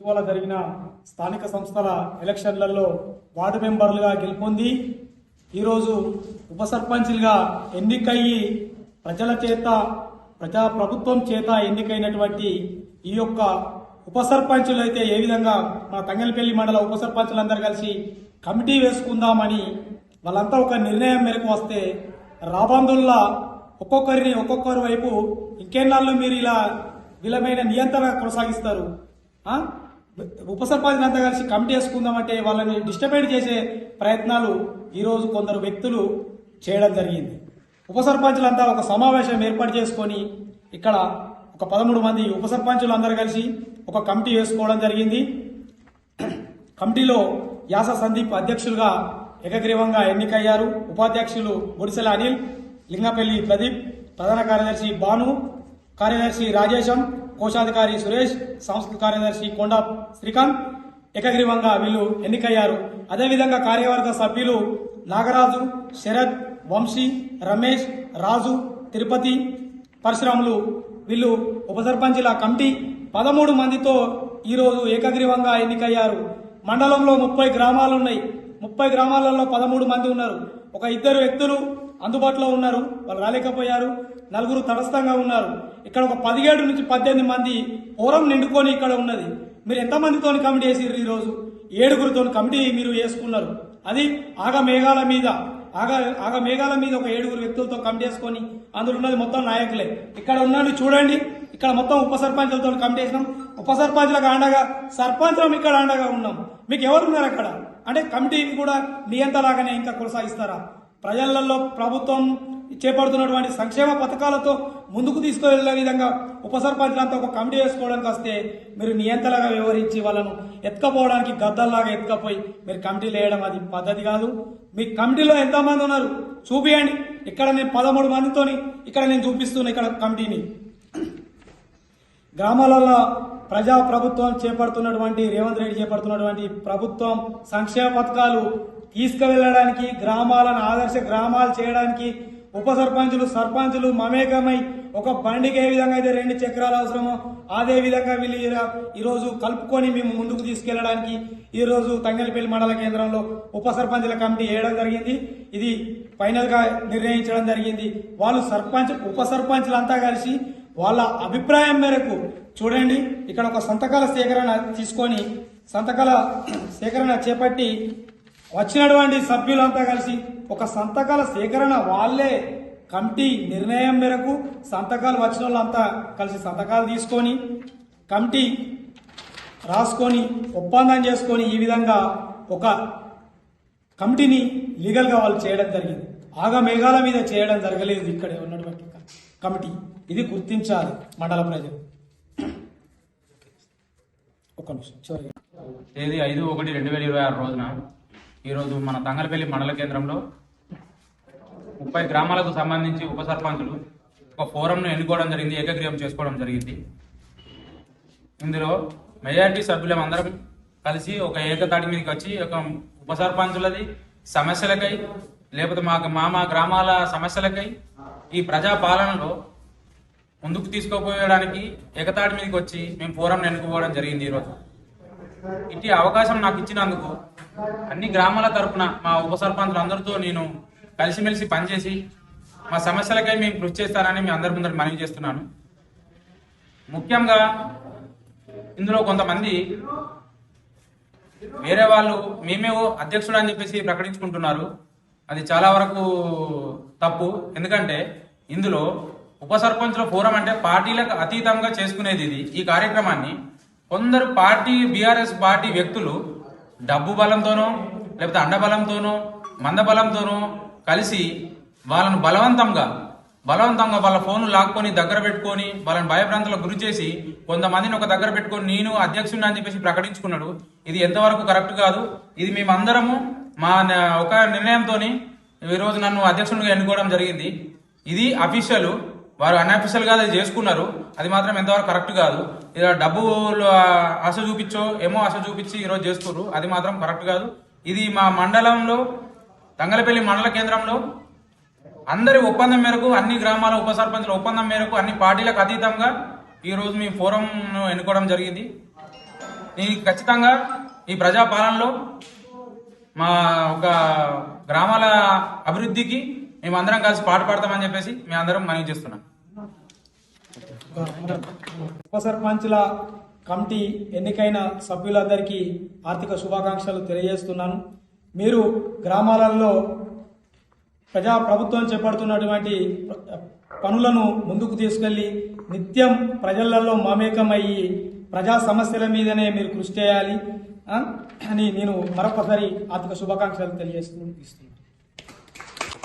ఇటీవల జరిగిన స్థానిక సంస్థల ఎలక్షన్లలో వార్డు మెంబర్లుగా గెలుపొంది ఈరోజు ఉప సర్పంచ్లుగా ఎన్నికయ్యి ప్రజల చేత ప్రజా ప్రభుత్వం చేత ఎన్నికైనటువంటి ఈ యొక్క ఉప సర్పంచులు అయితే ఏ విధంగా మన తంగలపల్లి మండల ఉప సర్పంచులందరూ కలిసి కమిటీ వేసుకుందామని వాళ్ళంతా ఒక నిర్ణయం మేరకు వస్తే రాబందుల్లా ఒక్కొక్కరిని ఒక్కొక్కరి వైపు ఇంకెన్నాళ్ళు మీరు ఇలా విలమైన నియంత్రణ కొనసాగిస్తారు? ఉప అంతా కలిసి కమిటీ వేసుకుందామంటే వాళ్ళని డిస్టర్బైడ్ చేసే ప్రయత్నాలు ఈరోజు కొందరు వ్యక్తులు చేయడం జరిగింది. ఉప సర్పంచులంతా ఒక సమావేశం ఏర్పాటు చేసుకొని ఇక్కడ ఒక పదమూడు మంది ఉప సర్పంచులు అందరూ కలిసి ఒక కమిటీ వేసుకోవడం జరిగింది. కమిటీలో యాస సందీప్ అధ్యక్షులుగా ఏకగ్రీవంగా ఎన్నికయ్యారు. ఉపాధ్యక్షులు గుడిసెల అనిల్ లింగపల్లి ప్రదీప్ ప్రధాన కార్యదర్శి భాను కార్యదర్శి రాజేశం కోశాధికారి సురేష్ సంస్కృత కార్యదర్శి కొండ శ్రీకాంత్ ఏకగ్రీవంగా వీళ్ళు ఎన్నికయ్యారు. అదేవిధంగా కార్యవర్గ సభ్యులు నాగరాజు శరత్ వంశీ రమేష్ రాజు తిరుపతి పరశురాములు. వీళ్ళు ఉప సర్పంచ్ల కమిటీ పదమూడు మందితో ఈరోజు ఏకగ్రీవంగా ఎన్నికయ్యారు. మండలంలో ముప్పై గ్రామాలు ఉన్నాయి. ముప్పై గ్రామాలలో పదమూడు మంది ఉన్నారు. ఒక ఇద్దరు వ్యక్తులు అందుబాటులో ఉన్నారు వాళ్ళు రాలేకపోయారు నలుగురు తటస్థంగా ఉన్నారు. ఇక్కడ ఒక పదిహేడు నుంచి పద్దెనిమిది మంది పూరం నిండుకొని ఇక్కడ ఉన్నది. మీరు ఎంతమందితో కమిటీ వేసిర్రు ఈరోజు? ఏడుగురితో కమిటీ మీరు వేసుకున్నారు. అది ఆగ మేఘాల మీద ఆగ ఆగ మేఘాల మీద ఒక ఏడుగురు వ్యక్తులతో కమిటీ వేసుకొని అందులో ఉన్నది మొత్తం నాయకులే. ఇక్కడ ఉన్నది చూడండి ఇక్కడ మొత్తం ఉప సర్పంచులతో కమిటీ వేసినాం. ఉప సర్పంచులకు అండగా సర్పంచులం ఇక్కడ అండగా ఉన్నాం. మీకు ఎవరున్నారు అక్కడ? అంటే కమిటీని కూడా నియంతలాగానే ఇంకా కొనసాగిస్తారా? ప్రజలలో ప్రభుత్వం చేపడుతున్నటువంటి సంక్షేమ పథకాలతో ముందుకు తీసుకువెళ్ళే విధంగా ఉప సర్పంచులంతా ఒక కమిటీ వేసుకోవడానికి వస్తే మీరు నియంత్రణగా వ్యవహరించి వాళ్ళను ఎత్తుకపోవడానికి గద్దల్లాగా ఎత్తుకపోయి మీరు కమిటీలు వేయడం అది పద్ధతి కాదు. మీ కమిటీలో ఎంతమంది ఉన్నారు? చూపియండి. ఇక్కడ నేను పదమూడు మందితోని ఇక్కడ నేను చూపిస్తున్నా ఇక్కడ కమిటీని. గ్రామాలలో ప్రజా ప్రభుత్వం చేపడుతున్నటువంటి రేవంత్ రెడ్డి చేపడుతున్నటువంటి ప్రభుత్వం సంక్షేమ పథకాలు తీసుకువెళ్ళడానికి గ్రామాలను ఆదర్శ గ్రామాలు చేయడానికి ఉప సర్పంచులు సర్పంచులు మమేకమై ఒక బండికి ఏ విధంగా అయితే రెండు చక్రాలు అవసరమో అదే విధంగా వీళ్ళు ఈరోజు కలుపుకొని మేము ముందుకు తీసుకెళ్ళడానికి ఈ రోజు తంగలిపల్లి మండల కేంద్రంలో ఉప సర్పంచుల కమిటీ వేయడం జరిగింది. ఇది ఫైనల్గా నిర్ణయించడం జరిగింది. వాళ్ళు సర్పంచ్ ఉప సర్పంచులంతా కలిసి వాళ్ళ అభిప్రాయం మేరకు చూడండి. ఇక్కడ ఒక సంతకాల సేకరణ తీసుకొని సంతకాల సేకరణ చేపట్టి వచ్చినటువంటి సభ్యులంతా కలిసి ఒక సంతకాల సేకరణ వాళ్ళే కమిటీ నిర్ణయం మేరకు సంతకాలు వచ్చిన వాళ్ళంతా కలిసి సంతకాలు తీసుకొని కమిటీ రాసుకొని ఒప్పందం చేసుకొని ఈ విధంగా ఒక కమిటీని లీగల్గా వాళ్ళు చేయడం జరిగింది. ఆగ మేఘాల మీద చేయడం జరగలేదు ఇక్కడ ఉన్నటువంటి కమిటీ. ఇది గుర్తించాలి మండల ప్రజలు. ఒక నిమిషం తేదీ ఐదు ఒకటి రెండు వేల ఇరవై ఆరు రోజున ఈరోజు మన తంగలపల్లి మండల కేంద్రంలో ముప్పై గ్రామాలకు సంబంధించి ఉప సర్పంచులు ఒక ఫోరంను ఎన్నుకోవడం జరిగింది ఏకగ్రీవం చేసుకోవడం జరిగింది. ఇందులో మెజారిటీ సభ్యులం అందరం కలిసి ఒక ఏకతాటి మీదకి వచ్చి ఒక ఉప సర్పంచులది సమస్యలకై లేకపోతే మా మా మా గ్రామాల సమస్యలకై ఈ ప్రజా పాలనలో ముందుకు తీసుకుపోయడానికి ఎగతాడి మీదకి వచ్చి మేము ఫోరం ఎన్నుకోవడం జరిగింది ఈరోజు ఇట్టి అవకాశం నాకు ఇచ్చినందుకు అన్ని గ్రామాల తరఫున మా ఉప సర్పంచులందరితో నేను కలిసిమెలిసి పనిచేసి మా సమస్యలకై మేము కృషి చేస్తానని మీ అందరి ముందర మనవి చేస్తున్నాను. ముఖ్యంగా ఇందులో కొంతమంది వేరే వాళ్ళు మేమే అధ్యక్షుడు అని చెప్పేసి ప్రకటించుకుంటున్నారు. అది చాలా వరకు తప్పు. ఎందుకంటే ఇందులో ఉప సర్పంచుల ఫోరం అంటే పార్టీలకు అతీతంగా చేసుకునేది ఇది. ఈ కార్యక్రమాన్ని కొందరు పార్టీ బీఆర్ఎస్ పార్టీ వ్యక్తులు డబ్బు బలంతోనో లేకపోతే అండబలంతోనో మందబలంతోనో కలిసి వాళ్ళను బలవంతంగా బలవంతంగా వాళ్ళ ఫోన్లు లాక్కొని దగ్గర పెట్టుకొని వాళ్ళని భయభ్రాంతులకు గురి చేసి కొంతమందిని ఒక దగ్గర పెట్టుకొని నేను అధ్యక్షుడిని అని చెప్పేసి ప్రకటించుకున్నాడు. ఇది ఎంతవరకు కరెక్ట్ కాదు. ఇది మేమందరము మా ఒక నిర్ణయంతో ఈరోజు నన్ను అధ్యక్షుడిగా ఎన్నుకోవడం జరిగింది. ఇది అఫీషియల్ వారు అన్అఫీషియల్గా అది చేసుకున్నారు. అది మాత్రం ఎంతవరకు కరెక్ట్ కాదు. ఇలా డబ్బులు ఆశ చూపించో ఏమో ఆశ చూపించి ఈరోజు చేస్తున్నారు అది మాత్రం కరెక్ట్ కాదు. ఇది మా మండలంలో తంగలపల్లి మండల కేంద్రంలో అందరి ఒప్పందం మేరకు అన్ని గ్రామాల ఉప సర్పంచుల ఒప్పందం మేరకు అన్ని పార్టీలకు అతీతంగా ఈరోజు మీ ఫోరంను ఎన్నుకోవడం జరిగింది. నేను ఖచ్చితంగా ఈ ప్రజాపాలనలో మా ఒక గ్రామాల అభివృద్ధికి మేము అందరం కలిసి పాట పాడతామని చెప్పేసి మేము అందరం మనవి చేస్తున్నాం. ఉప సర్పంచ్ల కమిటీ ఎన్నికైన సభ్యులందరికీ ఆర్థిక శుభాకాంక్షలు తెలియజేస్తున్నాను. మీరు గ్రామాలలో ప్రజా ప్రభుత్వం చేపడుతున్నటువంటి పనులను ముందుకు తీసుకెళ్ళి నిత్యం ప్రజలలో మమేకమయ్యి ప్రజా సమస్యల మీదనే మీరు కృషి చేయాలి అని నేను మరొకసారి ఆర్థిక శుభాకాంక్షలు తెలియజేస్తూ ఇస్తున్నాను